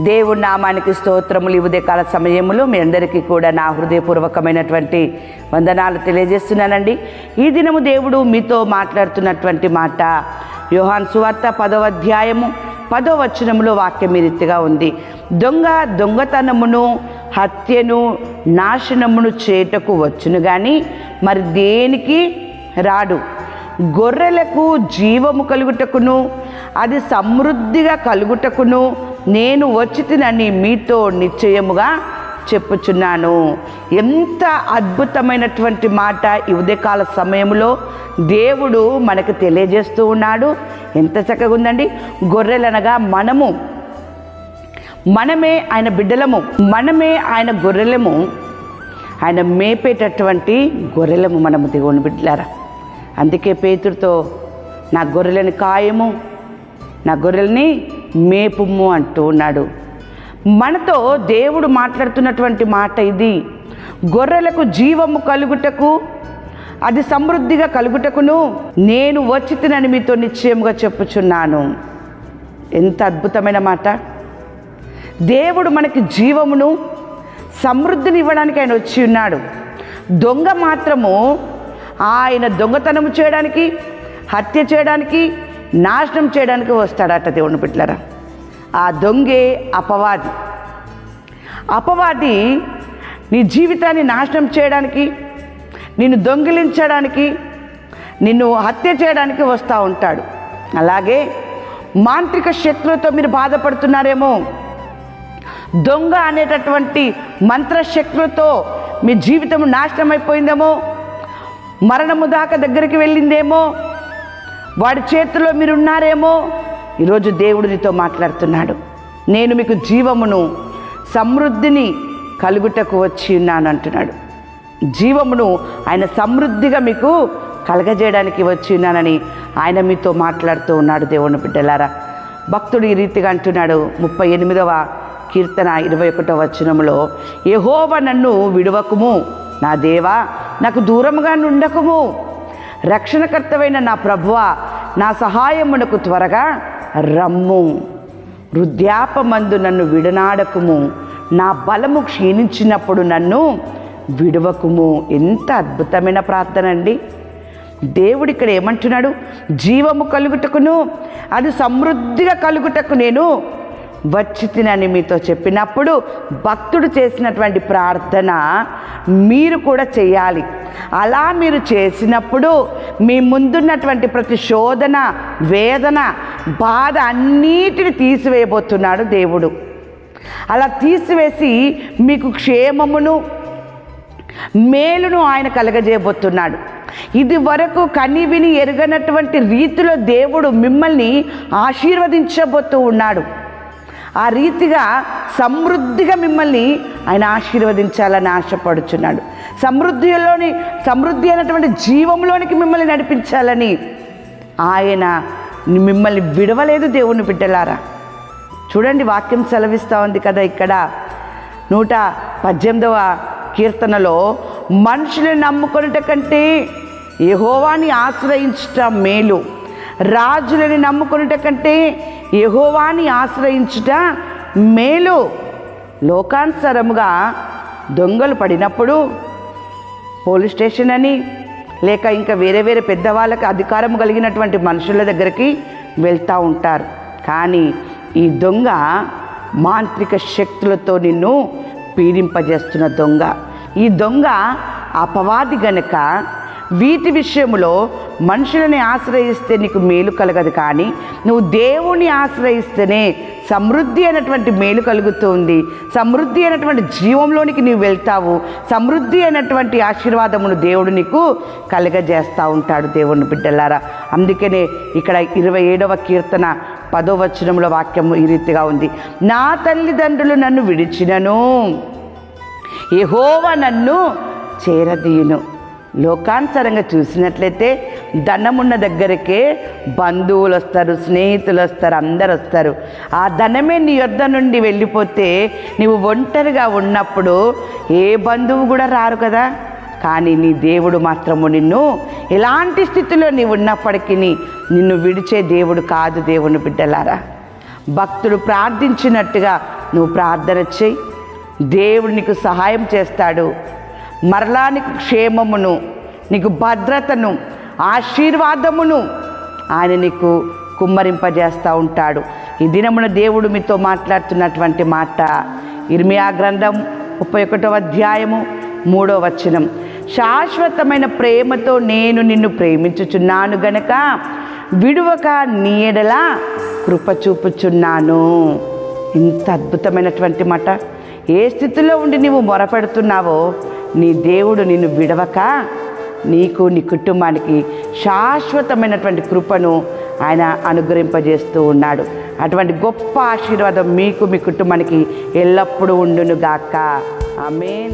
దేవుడి నామానికి స్తోత్రములు. ఇవదే కాల సమయంలో మీ అందరికీ కూడా నా హృదయపూర్వకమైనటువంటి వందనాలు తెలియజేస్తున్నానండి. ఈ దినము దేవుడు మీతో మాట్లాడుతున్నటువంటి మాట యోహాన్ సువార్త పదవ అధ్యాయము పదో వచనములో వాక్యం ఈ రీతిగా ఉంది. దొంగ దొంగతనమును హత్యను నాశనమును చేటకు వచ్చును కానీ మరి దేనికి? రాడు. గొర్రెలకు జీవము కలుగుటకును అది సమృద్ధిగా కలుగుటకును నేను వచ్చి తినని మీతో నిశ్చయముగా చెప్పుచున్నాను. ఎంత అద్భుతమైనటువంటి మాట ఈ ఉదయకాల సమయంలో దేవుడు మనకు తెలియజేస్తూ ఉన్నాడు. ఎంత చక్కగా ఉందండి. గొర్రెలనగా మనము మనమే ఆయన బిడ్డలము మనమే ఆయన గొర్రెలము ఆయన మేపేటటువంటి గొర్రెలము మనము దేవుని బిడ్డలారా. అందుకే పేతుడితో నా గొర్రెలని కాయము నా గొర్రెల్ని మేపుము అంటూ ఉన్నాడు. మనతో దేవుడు మాట్లాడుతున్నటువంటి మాట ఇది. గొర్రెలకు జీవము కలుగుటకు అది సమృద్ధిగా కలుగుటకును నేను వచ్చితనని మీతో నిశ్చయముగా చెప్పుచున్నాను. ఎంత అద్భుతమైన మాట. దేవుడు మనకి జీవమును సమృద్ధిని ఇవ్వడానికి ఆయన వచ్చి ఉన్నాడు. దొంగ మాత్రము ఆయన దొంగతనము చేయడానికి హత్య చేయడానికి నాశనం చేయడానికి వస్తాడట దేవుని బిడ్డలరా. ఆ దొంగే అపవాది. అపవాది నీ జీవితాన్ని నాశనం చేయడానికి నిన్ను దొంగిలించడానికి నిన్ను హత్య చేయడానికి వస్తూ ఉంటాడు. అలాగే మాంత్రిక శక్తులతో మీరు బాధపడుతున్నారేమో. దొంగ అనేటటువంటి మంత్రశక్తులతో మీ జీవితం నాశనం అయిపోయిందేమో మరణము దాకా దగ్గరికి వెళ్ళిందేమో. వాడి చేతిలో మీరు ఉన్నారేమో ఈరోజు దేవుడు నీతో మాట్లాడుతున్నాడు. నేను మీకు జీవమును సమృద్ధిని కలుగుటకు వచ్చి ఉన్నాను అంటున్నాడు. జీవమును ఆయన సమృద్ధిగా మీకు కలగజేయడానికి వచ్చి ఉన్నానని ఆయన మీతో మాట్లాడుతూ ఉన్నాడు దేవుని బిడ్డలారా. భక్తుడు ఈ రీతిగా అంటున్నాడు ముప్పై ఎనిమిదవ కీర్తన ఇరవై ఒకటో వచనంలో యెహోవా నన్ను విడువకుము నా దేవా నాకు దూరముగా నుండకుము. రక్షణకర్తవైన నా ప్రభువ నా సహాయమునకు త్వరగా రమ్ము. వృద్ధాపమందు నన్ను విడనాడకుము. నా బలము క్షీణించినప్పుడు నన్ను విడవకుము. ఎంత అద్భుతమైన ప్రార్థన అండి. దేవుడు ఇక్కడ ఏమంటున్నాడు? జీవము కలుగుటకును అది సమృద్ధిగా కలుగుటకు నేను వచ్చి తినని మీతో చెప్పినప్పుడు భక్తుడు చేసినటువంటి ప్రార్థన మీరు కూడా చేయాలి. అలా మీరు చేసినప్పుడు మీ ముందున్నటువంటి ప్రతి శోధన వేదన బాధ అన్నిటిని తీసివేయబోతున్నాడు దేవుడు. అలా తీసివేసి మీకు క్షేమమును మేలును ఆయన కలగజేయబోతున్నాడు. ఇది వరకు కని విని ఎరగనటువంటి రీతిలో దేవుడు మిమ్మల్ని ఆశీర్వదించబోతూ ఉన్నాడు. ఆ రీతిగా సమృద్ధిగా మిమ్మల్ని ఆయన ఆశీర్వదించాలని ఆశపడుచున్నాడు. సమృద్ధిలోని సమృద్ధి అయినటువంటి జీవంలోనికి మిమ్మల్ని నడిపించాలని ఆయన మిమ్మల్ని విడవలేదు దేవుని బిడ్డలారా. చూడండి వాక్యం సెలవిస్తూ ఉంది కదా ఇక్కడ. నూట పద్దెనిమిదవ కీర్తనలో మనుషులను నమ్ముకున్నట కంటే యహోవాని ఆశ్రయించటం మేలు. రాజులని నమ్ముకునేట కంటే యహోవాని ఆశ్రయించుట మేలు. లోకానుసరముగా దొంగలు పడినప్పుడు పోలీస్ స్టేషన్ అని లేక ఇంకా వేరే వేరే పెద్దవాళ్ళకి అధికారం కలిగినటువంటి మనుషుల దగ్గరికి వెళ్తూ ఉంటారు. కానీ ఈ దొంగ మాంత్రిక శక్తులతో నిన్ను పీడింపజేస్తున్న దొంగ. ఈ దొంగ అపవాది గనక వీటి విషయంలో మనుషులని ఆశ్రయిస్తే నీకు మేలు కలగదు కానీ నువ్వు దేవుని ఆశ్రయిస్తేనే సమృద్ధి అయినటువంటి మేలు కలుగుతుంది. సమృద్ధి అయినటువంటి జీవంలోనికి నీవు వెళ్తావు. సమృద్ధి అయినటువంటి ఆశీర్వాదమును దేవుడు నీకు కలగజేస్తూ ఉంటాడు దేవుని బిడ్డలారా. అందుకనే ఇక్కడ ఇరవై ఏడవ కీర్తన పదో వచనంలో వాక్యము ఈ రీతిగా ఉంది. నా తల్లిదండ్రులు నన్ను విడిచినను. యెహోవా నన్ను చేరదీయును. లోకానుసరంగా చూసినట్లయితే ధనమున్న దగ్గరికే బంధువులు వస్తారు స్నేహితులు వస్తారు అందరు వస్తారు ఆ ధనమే నీ యొద్ద నుండి వెళ్ళిపోతే నీవు ఒంటరిగా ఉన్నప్పుడు ఏ బంధువు కూడా రారు కదా. కానీ నీ దేవుడు మాత్రము నిన్ను ఎలాంటి స్థితిలో నీవు ఉన్నప్పటికీ నిన్ను విడిచే దేవుడు కాదు దేవుని బిడ్డలారా. భక్తుడు ప్రార్థించినట్టుగా నువ్వు ప్రార్థన చేయి దేవుడు నీకు సహాయం చేస్తాడు. మరలా నీకు క్షేమమును నీకు భద్రతను ఆశీర్వాదమును ఆయన నీకు కుమ్మరింపజేస్తూ ఉంటాడు. ఈ దినమున దేవుడు మీతో మాట్లాడుతున్నటువంటి మాట ఇర్మియా గ్రంథం ముప్పై ఒకటో అధ్యాయము మూడో వచనం. శాశ్వతమైన ప్రేమతో నేను నిన్ను ప్రేమించుచున్నాను గనక విడువక నీడలా కృప చూపుచున్నాను. ఇంత అద్భుతమైనటువంటి మాట. ఏ స్థితిలో ఉండి నీవు మొరపెడుతున్నావో నీ దేవుడు నిన్ను విడవక నీకు నీ కుటుంబానికి శాశ్వతమైనటువంటి కృపను ఆయన అనుగ్రహింపజేస్తూ ఉన్నాడు. అటువంటి గొప్ప ఆశీర్వాదం మీకు మీ కుటుంబానికి ఎల్లప్పుడూ ఉండునుగాక. మెయిన్